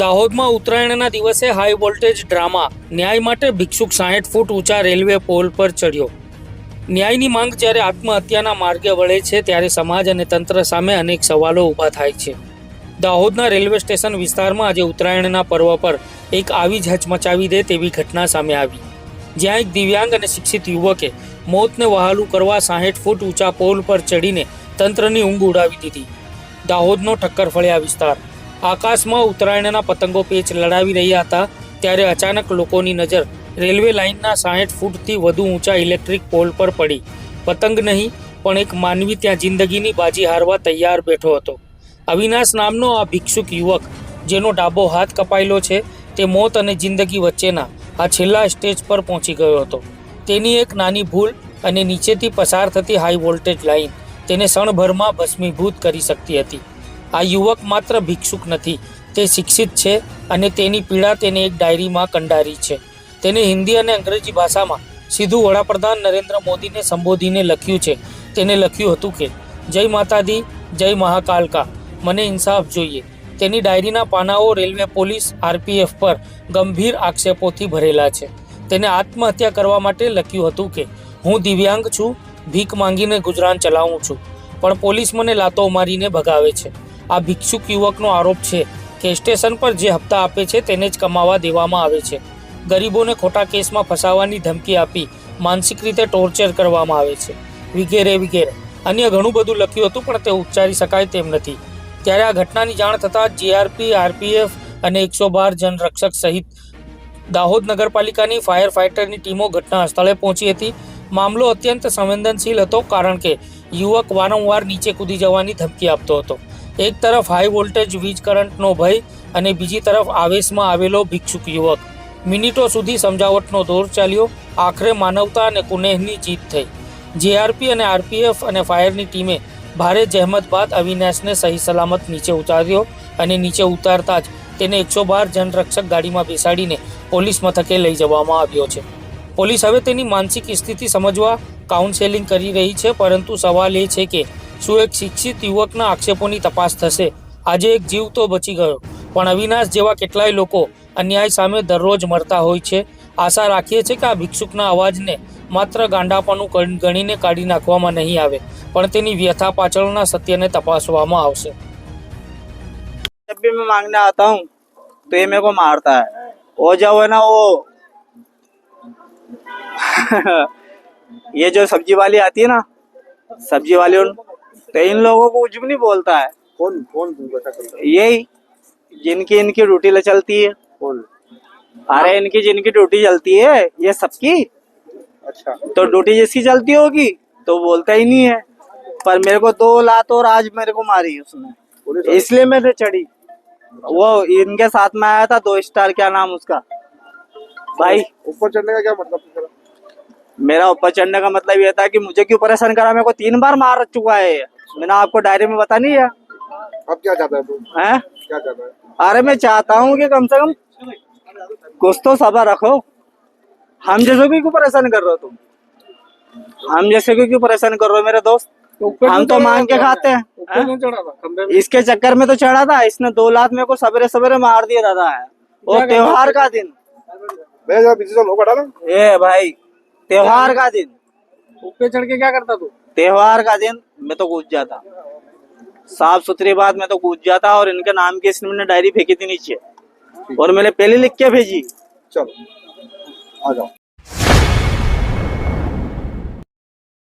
દાહોદમાં ઉત્તરાયણના દિવસે હાઈ વોલ્ટેજ ડ્રામા. ન્યાય માટે ભિક્ષુક સાહીઠ ફૂટ ઊંચા રેલવે પોલ પર ચડ્યો. ન્યાયની માંગ જ્યારે આત્મહત્યાના માર્ગે વળે છે ત્યારે સમાજ અને તંત્ર સામે અનેક સવાલો ઊભા થાય છે. દાહોદના રેલવે સ્ટેશન વિસ્તારમાં આજે ઉત્તરાયણના પર્વ પર એક આવી જ હચમચાવી દે તેવી ઘટના સામે આવી. જ્યાં એક દિવ્યાંગ અને શિક્ષિત યુવકે મોતને વહાલું કરવા સાહીઠ ફૂટ ઊંચા પોલ પર ચડીને તંત્રની ઊંઘ ઉડાવી દીધી. દાહોદનો ઠક્કર ફળ્યા વિસ્તાર. આકાશમાં ઉત્તરાયણના પતંગો પેચ લડાવી રહ્યા હતા, ત્યારે અચાનક લોકોની નજર રેલવે લાઇનના સાહીઠ ફૂટથી વધુ ઊંચા ઇલેક્ટ્રિક પોલ પર પડી. પતંગ નહીં, પણ એક માનવી ત્યાં જિંદગીની બાજી હારવા તૈયાર બેઠો હતો. અવિનાશ નામનો આ ભિક્ષુક યુવક, જેનો ડાબો હાથ કપાયેલો છે, તે મોત અને જિંદગી વચ્ચેના આ છેલ્લા સ્ટેજ પર પહોંચી ગયો હતો. તેની એક નાની ભૂલ અને નીચેથી પસાર થતી હાઈ વોલ્ટેજ લાઇન તેને ક્ષણભરમાં ભસ્મીભૂત કરી શકતી હતી. આ યુવક માત્ર ભિક્ષુક નથી, તે શિક્ષિત છે અને તેની પીડા તેને એક ડાયરીમાં કંડારી છે. તેને હિન્દી અને અંગ્રેજી ભાષામાં સીધું વડાપ્રધાન નરેન્દ્ર મોદીને સંબોધીને લખ્યું છે. તેને લખ્યું હતું કે, જય માતાદી જય મહાકાલકા મને ઇન્સાફ જોઈએ. તેની ડાયરીના પાનાઓ રેલવે પોલીસ, આરપીએફ પર ગંભીર આક્ષેપોથી ભરેલા છે. તેને આત્મહત્યા કરવા માટે લખ્યું હતું કે, હું દિવ્યાંગ છું, ભીખ માંગીને ગુજરાન ચલાવું છું, પણ પોલીસ મને લાતો મારીને ભગાવે છે. આ ભિક્ષુક યુવકનો આરોપ છે કે સ્ટેશન પર જે હપ્તા આપે છે તેને જ કમાવા દેવામાં આવે છે. ગરીબોને ખોટા કેસમાં ફસાવાની ધમકી આપી માનસિક રીતે ટોર્ચર કરવામાં આવે છે. વિગેરે વિગેરે. અન્ય ઘણું બધું લખ્યું હતું પણ તે ઉચ્ચારી શકાય તેમ નથી. ત્યારે આ ઘટનાની જાણ થતાં જીઆરપી આરપીએફ અને એકસો બાર જનરક્ષક સહિત દાહોદ નગરપાલિકાની ફાયર ફાઇટરની ટીમો ઘટના સ્થળે પહોંચી હતી. મામલો અત્યંત સંવેદનશીલ હતો કારણ કે યુવક વારંવાર નીચે કૂદી જવાની ધમકી આપતો હતો. એક તરફ હાઈ વોલ્ટેજ વીજ કરંટનો ભય અને બીજી તરફ આવેશમાં આવેલો ભિક્ષુક યુવક. મિનિટો સુધી સમજાવટનો દોર ચાલ્યો. આખરે માનવતા અને કુનેહની જીત થઈ. જેઆરપી અને આરપીએફ અને ફાયરની ટીમે ભારે જહેમત બાદ અવિનાશને સહી સલામત નીચે ઉતાર્યો અને નીચે ઉતારતા જ તેને એકસો બાર જનરક્ષક ગાડીમાં બેસાડીને પોલીસ મથકે લઈ જવામાં આવ્યો છે. પોલીસ હવે તેની માનસિક સ્થિતિ સમજવા કાઉન્સેલિંગ કરી રહી છે, પરંતુ સવાલ એ છે કે શું એક શિક્ષિત યુવકના આક્ષેપોની તપાસ થશે આજે એક જીવ તો બચી ગયો પણ અવિનાશ જેવા કેટલાય લોકો અન્યાય સામે દરરોજ મરતા હોય છે આશા રાખીએ છીએ કે આ ભિક્ષુકના અવાજને માત્ર ગાંડાપણું ગણ- ગણીને કાઢી નાખવામાં નહીં આવે પણ તેની વ્યથા પાછળના સત્યને તપાસવામાં આવશે जब भी मैं मांगने आता हूँ तो ये मेरे को मारता है वो जब है ना वो ये जो सब्जी वाली आती है ना सब्जी वाली उन तो इन लोगों को कुछ भी नहीं बोलता है। कौन कौन करता यही जिनकी इनकी ड्यूटी ल- चलती है। कौन? अरे इनकी जिनकी ड्यूटी चलती है ये सबकी? अच्छा। तो ड्यूटी जिसकी चलती होगी तो बोलता ही नहीं है। पर मेरे को दो लात और आज मेरे को मारी उसने। इसलिए मैंने चढ़ी। वो इनके साथ में आया था दो स्टार क्या नाम उसका? भाई। ऊपर चढ़ने का क्या मतलब है? मेरा ऊपर चढ़ने का मतलब ये था कि मुझे क्यों परेशान करा? मेरे को तीन बार मार चुका है। मैंने आपको डायरी में बता नहीं है अब क्या चाहता है तू? हैं? क्या चाहता है? अरे मैं चाहता हूँ कि कम से कम कुछ तो सबर रखो। हम जैसे को क्यों परेशान कर रहे हो तुम? हम जैसे को क्यों परेशान कर रहे हो मेरे दोस्त? हम तो मांग के खाते हैं? इसके चक्कर में तो चढ़ा था। इसने दो लात मेरे को सवेरे सवेरे मार दिया दादा। है? वो त्योहार का दिन। ए भाई त्योहार का दिन ऊपर चढ़ के क्या करता तू त्योहार का दिन मैं तो कूद जाता साफ सुथरी बात मैं तो कूद जाता और इनके नाम की इसने डायरी फेंकी थी नीचे और मैंने पहले लिख के भेजी चलो आ जाओ